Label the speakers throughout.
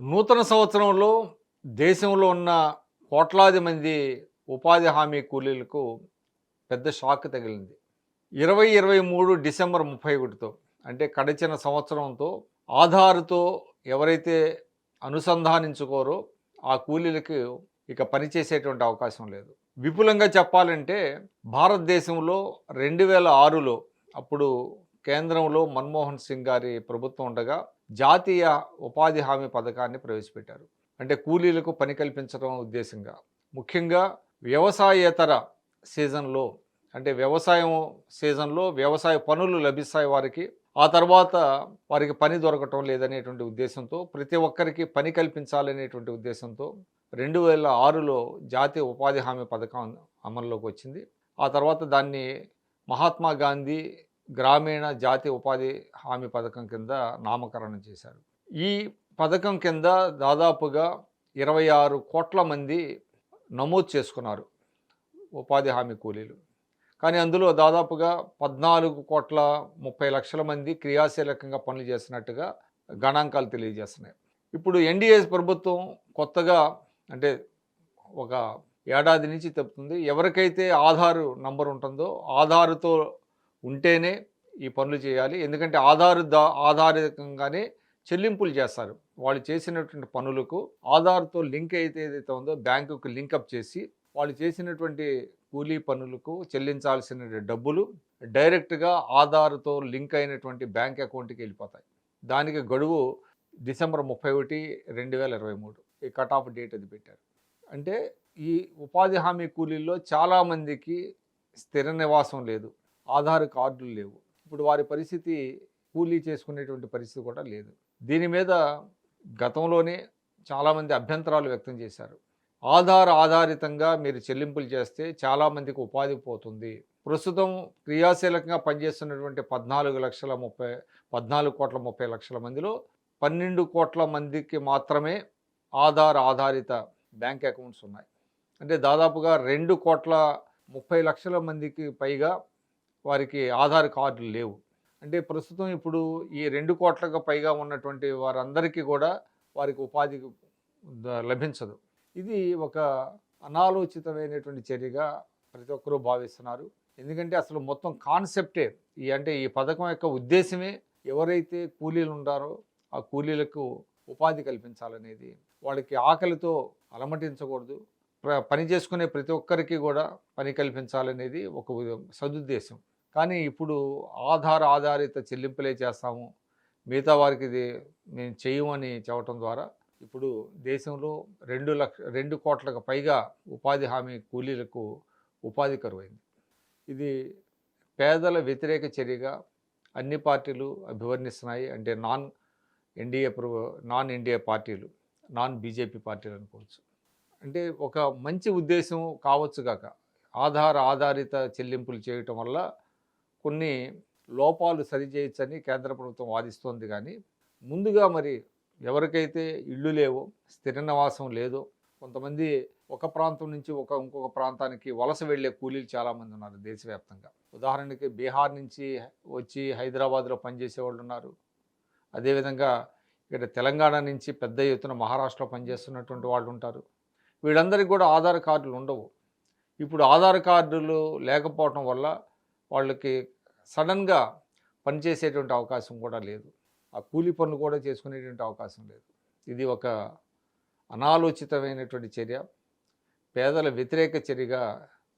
Speaker 1: నూతన సంవత్సరంలో దేశంలో ఉన్న కోట్లాది మంది ఉపాధి హామీ కూలీలకు పెద్ద షాక్ తగిలింది. ఇరవై ఇరవై మూడు డిసెంబర్ ముప్పై ఒకటితో అంటే కడిచిన సంవత్సరంతో ఆధార్తో ఎవరైతే అనుసంధానించుకోరో ఆ కూలీలకు ఇక పనిచేసేటువంటి అవకాశం లేదు. విపులంగా చెప్పాలంటే భారతదేశంలో రెండు వేల ఆరులో అప్పుడు కేంద్రంలో మన్మోహన్ సింగ్ గారి ప్రభుత్వం ఉండగా జాతీయ ఉపాధి హామీ పథకాన్ని ప్రవేశపెట్టారు. అంటే కూలీలకు పని కల్పించడం ఉద్దేశంగా. ముఖ్యంగా వ్యవసాయేతర సీజన్లో అంటే వ్యవసాయం సీజన్లో వ్యవసాయ పనులు లభిస్తాయి వారికి ఆ తర్వాత వారికి పని దొరకటం లేదనేటువంటి ఉద్దేశంతో ప్రతి ఒక్కరికి పని కల్పించాలనేటువంటి ఉద్దేశంతో రెండు వేల ఆరులో జాతీయ ఉపాధి హామీ పథకం అమల్లోకి వచ్చింది. ఆ తర్వాత దాన్ని మహాత్మా గాంధీ గ్రామీణ జాతి ఉపాధి హామీ పథకం కింద నామకరణం చేశారు. ఈ పథకం కింద దాదాపుగా ఇరవై ఆరు కోట్ల మంది నమోదు చేసుకున్నారు ఉపాధి హామీ కూలీలు. కానీ అందులో దాదాపుగా పద్నాలుగు కోట్ల ముప్పై లక్షల మంది క్రియాశీలకంగా పనులు చేసినట్టుగా గణాంకాలు తెలియజేస్తున్నాయి. ఇప్పుడు ఎన్డీఏ ప్రభుత్వం కొత్తగా అంటే ఒక ఏడాది నుంచి చెప్తుంది ఎవరికైతే ఆధారు నంబర్ ఉంటుందో ఆధారుతో ఉంటేనే ఈ పనులు చేయాలి. ఎందుకంటే ఆధారు దా ఆధారితంగానే చెల్లింపులు చేస్తారు. వాళ్ళు చేసినటువంటి పనులకు ఆధార్తో లింక్ అయితే ఏదైతే ఉందో బ్యాంకుకు లింకప్ చేసి వాళ్ళు చేసినటువంటి కూలీ పనులకు చెల్లించాల్సిన డబ్బులు డైరెక్ట్గా ఆధార్తో లింక్ అయినటువంటి బ్యాంక్ అకౌంట్కి వెళ్ళిపోతాయి. దానికి గడువు డిసెంబర్ ముప్పై ఒకటి రెండు వేల ఇరవై మూడు ఈ కట్ ఆఫ్ డేట్ అది పెట్టారు. అంటే ఈ ఉపాధి హామీ కూలీల్లో చాలామందికి స్థిర నివాసం లేదు. ఆధార్ కార్డులు లేవు. ఇప్పుడు వారి పరిస్థితి కూలీ చేసుకునేటువంటి పరిస్థితి కూడా లేదు. దీని మీద గతంలోనే చాలామంది అభ్యంతరాలు వ్యక్తం చేశారు. ఆధార్ ఆధారితంగా మీరు చెల్లింపులు చేస్తే చాలామందికి ఉపాధి పోతుంది. ప్రస్తుతం క్రియాశీలకంగా పనిచేస్తున్నటువంటి పద్నాలుగు లక్షల ముప్పై పద్నాలుగు కోట్ల ముప్పై లక్షల మందిలో పన్నెండు కోట్ల మందికి మాత్రమే ఆధార్ ఆధారిత బ్యాంక్ అకౌంట్స్ ఉన్నాయి. అంటే దాదాపుగా రెండు కోట్ల ముప్పై లక్షల మందికి పైగా వారికి ఆధార్ కార్డులు లేవు. అంటే ప్రస్తుతం ఇప్పుడు ఈ రెండు కోట్లకు పైగా ఉన్నటువంటి వారందరికీ కూడా వారికి ఉపాధి లభించదు. ఇది ఒక అనాలోచితమైనటువంటి చర్యగా ప్రతి ఒక్కరూ భావిస్తున్నారు. ఎందుకంటే అసలు మొత్తం కాన్సెప్టే ఈ అంటే ఈ పథకం యొక్క ఉద్దేశమే ఎవరైతే కూలీలు ఉంటారో ఆ కూలీలకు ఉపాధి కల్పించాలనేది వాళ్ళకి ఆకలితో అలమటించకూడదు. ప్ర- పని చేసుకునే ప్రతి ఒక్కరికి కూడా పని కల్పించాలనేది ఒక సదుద్దేశం. కానీ ఇప్పుడు ఆధార్ ఆధారిత చెల్లింపులే చేస్తాము. మిగతా వారికి ఇది మేము చేయమని చెప్పటం ద్వారా ఇప్పుడు దేశంలో రెండు లక్ష రెండు కోట్లకు పైగా ఉపాధి హామీ కూలీలకు ఉపాధి కరువైంది. ఇది పేదల వ్యతిరేక చర్యగా అన్ని పార్టీలు అభివర్ణిస్తున్నాయి అంటే నాన్ ఎన్డీఏ ప్రభు నాన్ ఎన్డీఏ పార్టీలు నాన్ బీజేపీ పార్టీలు అనుకోవచ్చు. అంటే ఒక మంచి ఉద్దేశం కావచ్చు కాక ఆధార్ ఆధారిత చెల్లింపులు చేయటం వల్ల కొన్ని లోపాలు సరిచేయచ్చని కేంద్ర ప్రభుత్వం వాదిస్తోంది కానీ ముందుగా మరి ఎవరికైతే ఇళ్ళు లేవో స్థిర నివాసం లేదో కొంతమంది ఒక ప్రాంతం నుంచి ఒక ఇంకొక ప్రాంతానికి వలస వెళ్ళే కూలీలు చాలామంది ఉన్నారు దేశవ్యాప్తంగా. ఉదాహరణకి బీహార్ నుంచి వచ్చి హైదరాబాద్లో పనిచేసే వాళ్ళు ఉన్నారు. అదేవిధంగా ఇక్కడ తెలంగాణ నుంచి పెద్ద ఎత్తున మహారాష్ట్రలో పనిచేస్తున్నటువంటి వాళ్ళు ఉంటారు. వీళ్ళందరికీ కూడా ఆధార్ కార్డులు ఉండవు. ఇప్పుడు ఆధార్ కార్డులు లేకపోవటం వల్ల వాళ్ళకి సడన్గా పనిచేసేటువంటి అవకాశం కూడా లేదు. ఆ కూలి పనులు కూడా చేసుకునేటువంటి అవకాశం లేదు. ఇది ఒక అనాలోచితమైనటువంటి చర్య. పేదల వ్యతిరేక చర్యగా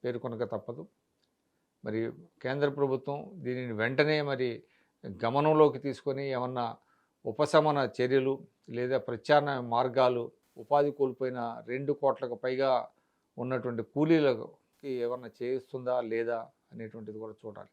Speaker 1: పేర్కొనక తప్పదు. మరి కేంద్ర ప్రభుత్వం దీనిని వెంటనే మరి గమనంలోకి తీసుకొని ఏమన్నా ఉపశమన చర్యలు లేదా ప్రత్యామ్నాయ మార్గాలు ఉపాధి కోల్పోయిన రెండు కోట్లకు పైగా ఉన్నటువంటి కూలీలకి ఏమన్నా చేస్తుందా లేదా అనేటువంటిది కూడా చూడాలి.